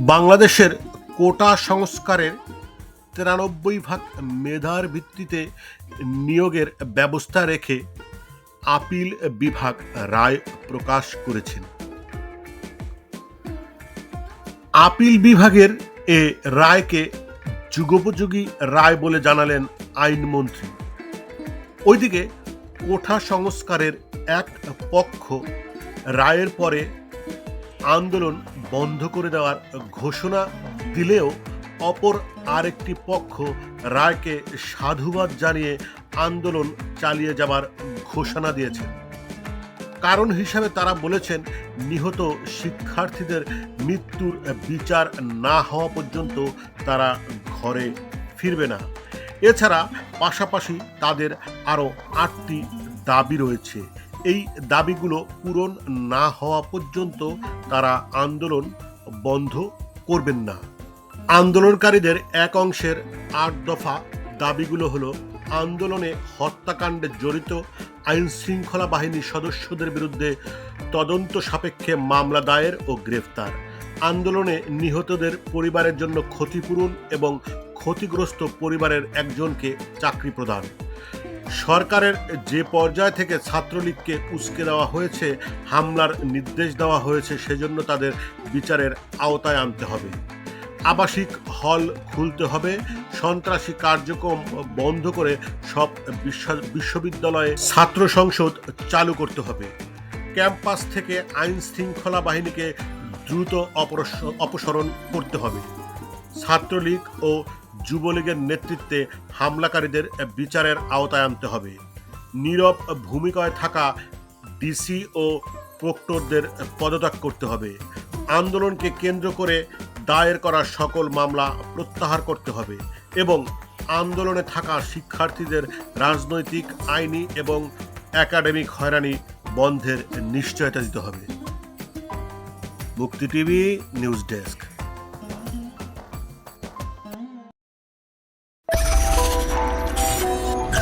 বাংলাদেশের কোটা সংস্কারের তিরানব্বই ভাগ মেধার ভিত্তিতে নিয়োগের ব্যবস্থা রেখে আপিল বিভাগ রায় প্রকাশ করেছেন। আপিল বিভাগের এ রায়কে যুগোপযোগী রায় বলে জানালেন আইনমন্ত্রী। ওইদিকে কোঠা সংস্কারের এক পক্ষ রায়ের পরে আন্দোলন বন্ধ করে দেওয়ার ঘোষণা দিলেও অপর আরেকটি পক্ষ রায়কে সাধুবাদ জানিয়ে আন্দোলন চালিয়ে যাবার ঘোষণা দিয়েছে। কারণ হিসাবে তারা বলেছেন, নিহত শিক্ষার্থীদের মৃত্যুর বিচার না হওয়া পর্যন্ত তারা ঘরে ফিরবে না। এছাড়া পাশাপাশি তাদের আরও আটটি দাবি রয়েছে। এই দাবিগুলো পূরণ না হওয়া পর্যন্ত তারা আন্দোলন বন্ধ করবেন না। আন্দোলনকারীদের এক অংশের আট দফা দাবিগুলো হলো আন্দোলনে হত্যাকাণ্ডে জড়িত আইন শৃঙ্খলা বাহিনীর সদস্যদের বিরুদ্ধে তদন্ত সাপেক্ষে মামলা দায়ের ও গ্রেফতার। আন্দোলনে নিহতদের পরিবারের জন্য ক্ষতিপূরণ এবং ক্ষতিগ্রস্ত পরিবারের একজনকে চাকরি প্রদান। সরকারের যে পর্যায় থেকে ছাত্রলীগকে উস্কে দেওয়া হয়েছে, হামলার নির্দেশ দেওয়া হয়েছে, সেজন্য তাদের বিচারের আওতায় আনতে হবে। আবাসিক হল খুলতে হবে, সন্ত্রাসী কার্যক্রম বন্ধ করে সব বিশ্ব- বিশ্ববিদ্যালয়ে ছাত্র সংসদ চালু করতে হবে। ক্যাম্পাস থেকে আইন শৃঙ্খলা বাহিনীকে দ্রুত অপসারণ করতে হবে। ছাত্রলীগ ও যুবলীগের নেতৃত্বে হামলাকারীদের বিচারের আওতায় আনতে হবে। নীরব ভূমিকায় থাকা ডিসি ও প্রক্টরদের পদত্যাগ করতে হবে। আন্দোলনকে কেন্দ্র করে দায়ের করা সকল মামলা প্রত্যাহার করতে হবে এবং আন্দোলনে থাকা শিক্ষার্থীদের রাজনৈতিক আইনি এবং একাডেমিক হয়রানি বন্ধের নিশ্চয়তা দিতে হবে। মুক্তি টিভি নিউজ ডেস্ক।